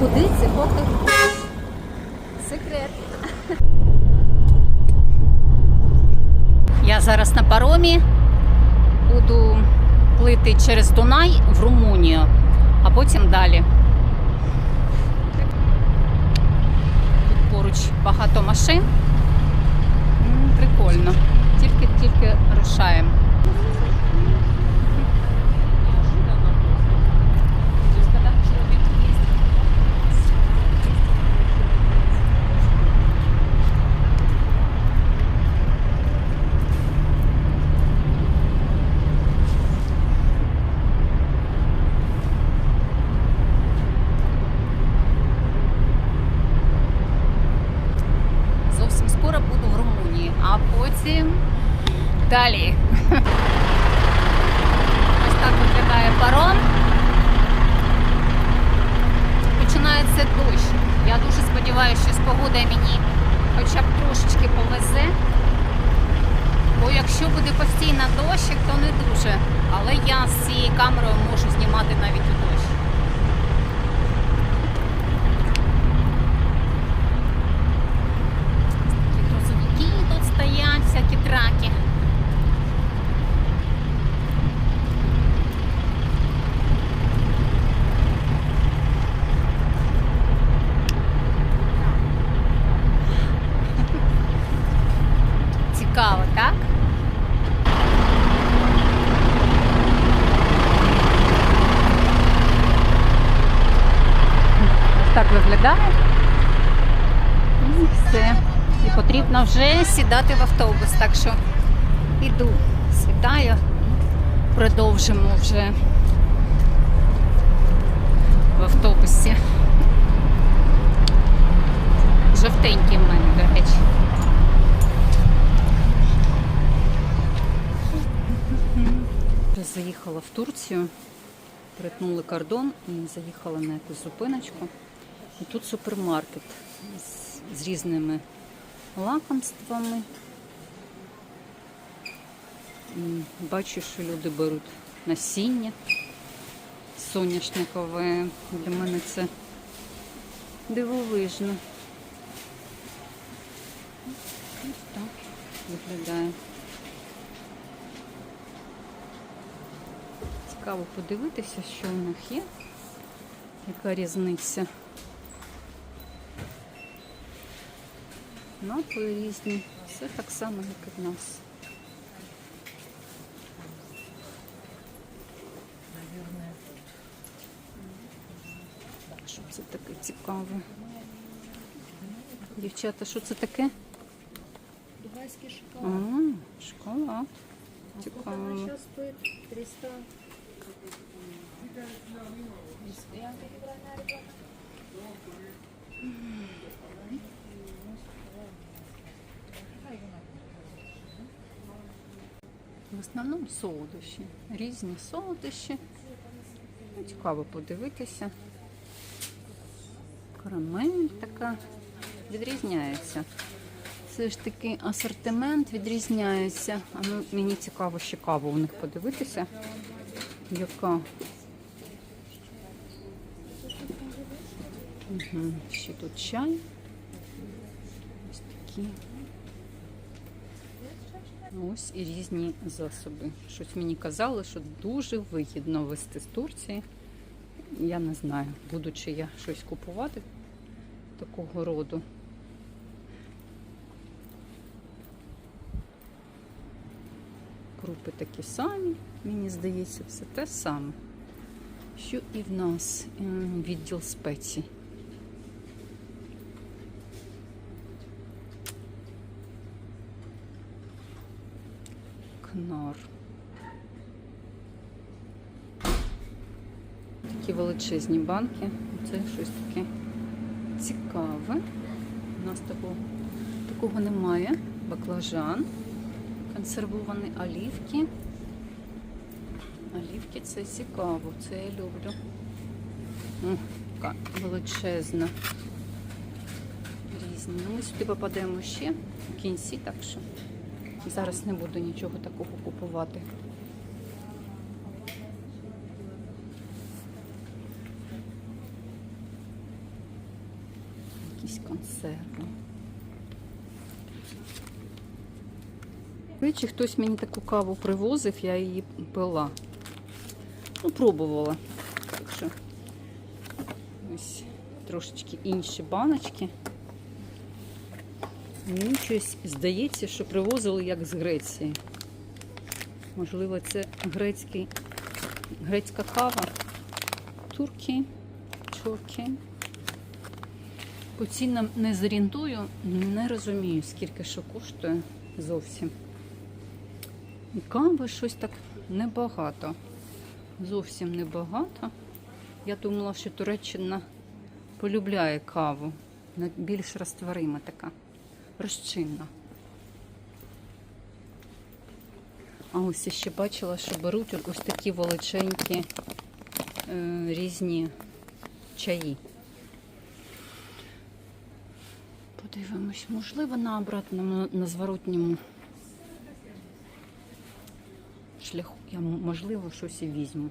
куди це поки? Секрет. Я зараз на паромі буду плити через Дунай в Румунію, а потім далі. Тут поруч багато машин. Прикольно. Тільки-тільки рушаємо. Зовсім скоро буду в Румунії, а потім далі. Ось так виглядає паром. Починається дощ. Я дуже сподіваюся, що з погодою мені хоча б трошечки повезе. Бо якщо буде постійно дощик, то не дуже. Але я з цією камерою можу знімати навіть у дощ. Такі грузовики тут стоять, всякі траки. Цікаво, так? Ось так виглядає. І все. І потрібно вже сідати в автобус. Так що іду, сідаю, продовжимо вже в автобусі. Жовтенький в мене, до речі. Заїхала в Турцію, перетнули кордон і заїхала на якусь зупиночку. І тут супермаркет з, з різними лакомствами. Бачу, що люди беруть насіння соняшникове. Для мене це дивовижно. Ось так виглядає. Цікаво подивитися, що у них є, яка різниця. Напої різні, все так само, як і в нас. Так, що це таке цікаве? Дівчата, що це таке? Дубайский А, шоколад. шоколад. Цікаво. Сейчас стоит 300. Я В основному солодощі. Різні солодощі. Ну, Цікаво подивитися. Карамель така відрізняється. Все ж таки асортимент відрізняється. А ну, мені цікаво ще каву у них подивитися. Яка? Угу. Ще тут чай. Ось такі. Ось і різні засоби. Щось мені казали, що дуже вигідно везти з Турції. Я не знаю, буду чи я щось купувати такого роду. Крупи такі самі, мені здається, все те саме. Що і в нас Ем, відділ спецій. Кнор. Такі величезні банки. Це щось таке цікаве. У нас такого, такого немає. Баклажан, консервовані олівки. Олівки це цікаво, це я люблю. О, яка величезна. різні. Ну, ми сюди попадемо ще в кінці, так що зараз не буду нічого такого купувати. Якісь консерви. Речі, хтось мені таку каву привозив, я її пила. Ну, пробувала. Так що ось трошечки інші баночки. Мені щось здається, що привозили як з Греції. Можливо, це грецький, грецька кава. Турки, чорки. По цінам не зорієнтую, не розумію, скільки що коштує зовсім. Кави щось так небагато. Зовсім небагато. Я думала, що Туреччина полюбляє каву. Більш розтворима така, розчинна. А ось я ще бачила, що беруть ось такі величенькі е, різні чаї. Подивимось, можливо, на обратному, на зворотньому шляху я можливо щось і візьму.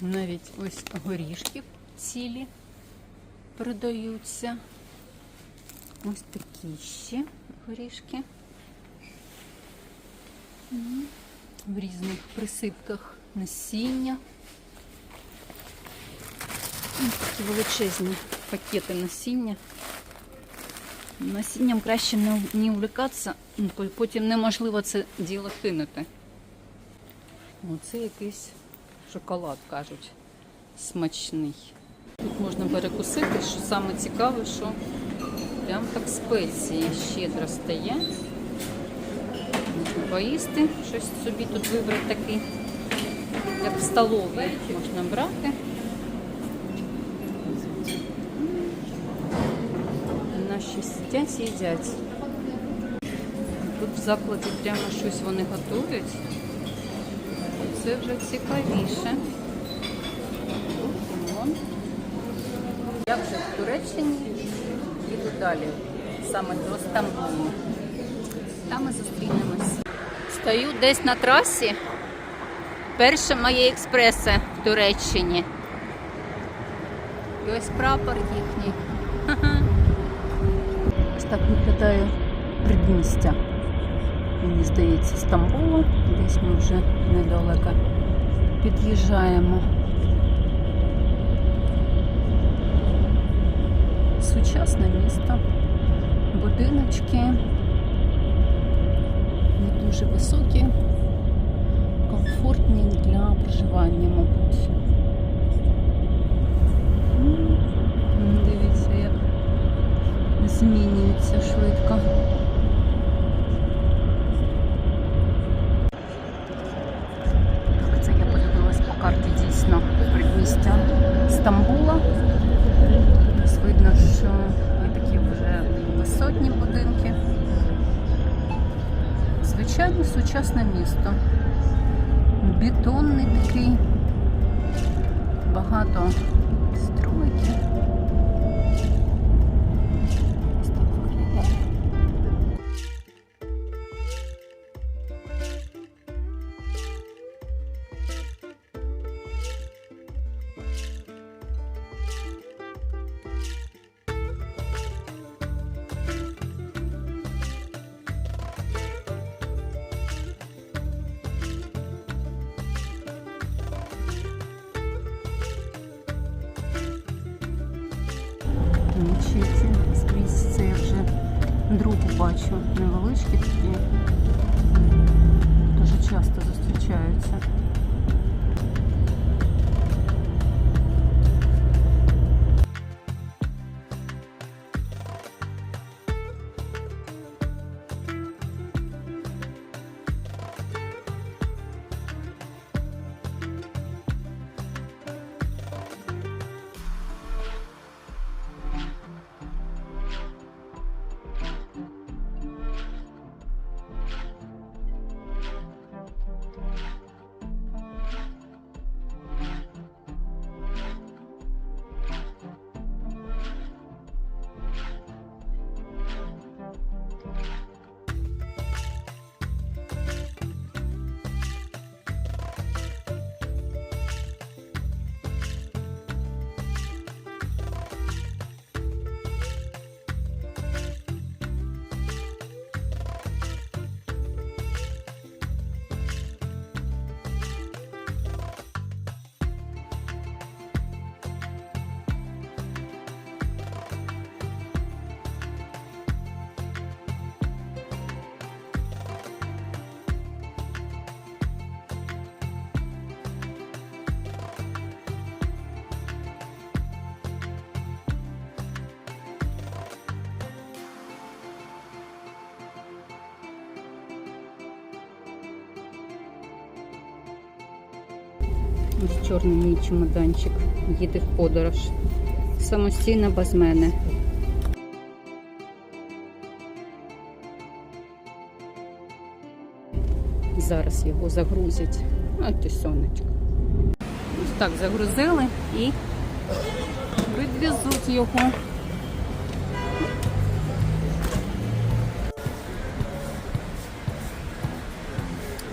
Навіть ось горішки цілі продаються. Ось такі ще горішки. В різних присипках насіння. Ось такі величезні пакети насіння. Насінням краще не, увлікатися, ну, потім неможливо це діло кинути. Оце якийсь шоколад, кажуть, смачний. Тут можна перекусити, що саме цікаве, що прям так спеції щедро стоять. Можна поїсти, щось собі тут вибрати такий, як в столовій можна брати. Наші сидять і їдять. Тут в закладі прямо щось вони готують. Це вже цікавіше. Я вже в Туреччині їду далі, саме до Стамбулу. Там ми зустрінемось. Стою десь на трасі. Перше моє експресе в Туреччині. І ось прапор їхній. Так виглядає предмістя. Мені здається, Стамбула. Десь ми вже недалеко під'їжджаємо. Сучасне місто, будиночки не дуже високі, комфортні для проживання, мабуть. Змінюється швидко. Так, це я подивилась по карті дійсно предмістя Стамбула. Ось видно, що є такі вже висотні будинки. Звичайно, сучасне місто. Бетонний такий. Багато бачу. Невеличкі Ось чорний мій чемоданчик їде в подорож. Самостійно без мене. Зараз його загрузять. Ось ти сонечко. Ось так загрузили і відвезуть його.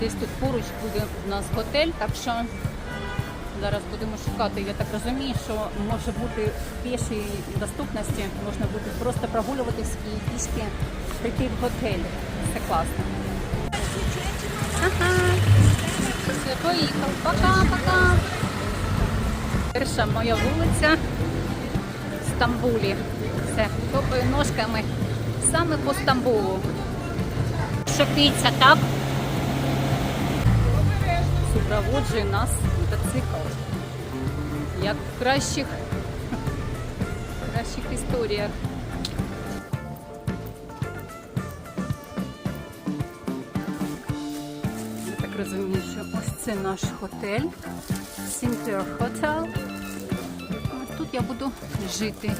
Десь тут поруч буде у нас готель, так що зараз будемо шукати. Я так розумію, що може бути в пішій доступності, можна буде просто прогулюватись і пішки прийти в готель. Це класно. Ага. Все, поїхав. Пока-пока. Перша моя вулиця в Стамбулі. Все, топаю ножками саме по Стамбулу. Що піця, так? Супроводжує нас мотоцикл. Як в кращих, в кращих історіях. Я так розумію, що ось це наш готель. Sinter Hotel. Тут я буду жити.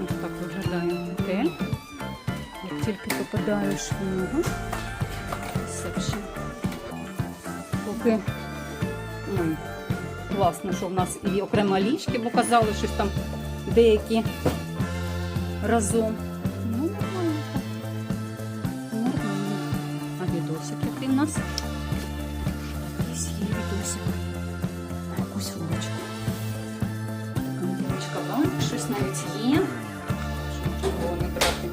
Ось так виглядає готель. Як тільки попадаєш в нього. Поки ой, класно, що в нас і окремо ліжки, бо казали, щось там деякі разом. Ну, нормально. Нормально. А відосик який в нас? Якийсь є відосик. Якусь вуличку. Вуличка банк, щось навіть є. Щоб не брати.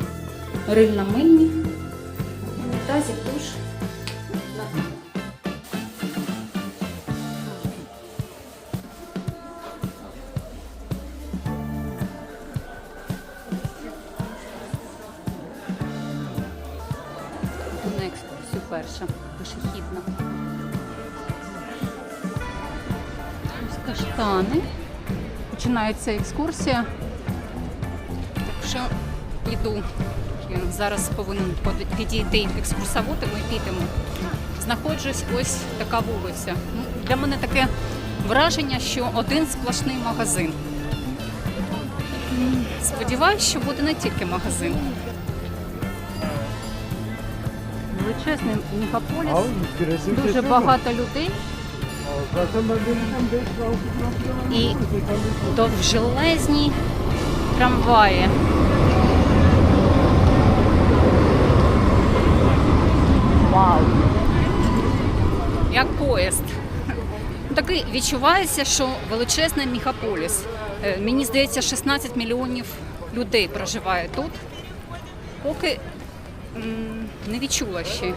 Рильна мильні. Перша, пішохідна. Ось каштани. Починається екскурсія. Так йду. Він зараз повинен підійти екскурсовод, і ми підемо. Знаходжусь ось така вулиця. Ну, Для мене таке враження, що один сплошний магазин. Сподіваюсь, що буде не тільки магазин. Величезний мегаполіс, дуже багато людей і довжелезні трамваї. Вау! Як поїзд. Такий відчувається, що величезний мегаполіс. Е, Мені здається, 16 мільйонів людей проживає тут. Поки не відчула ще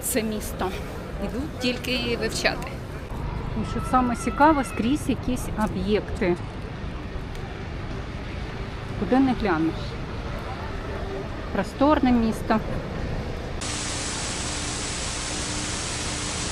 це місто. Іду тільки вивчати. І що саме цікаво, скрізь якісь об'єкти. Куди не глянеш. Просторне місто.